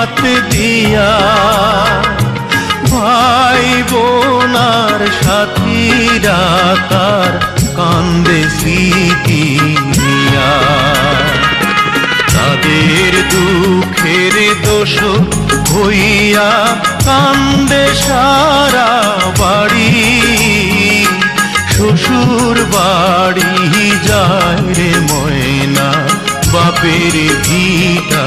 হাত দিয়া ভাই বোনার সাথীরা তার কান্দে স্মৃতি নিয়া। তাদের দুঃখের দোষ হইয়া কান্দে সারা বাড়ি। শ্বশুর বাড়ি যায় রে ময়না, বাপের ভিটা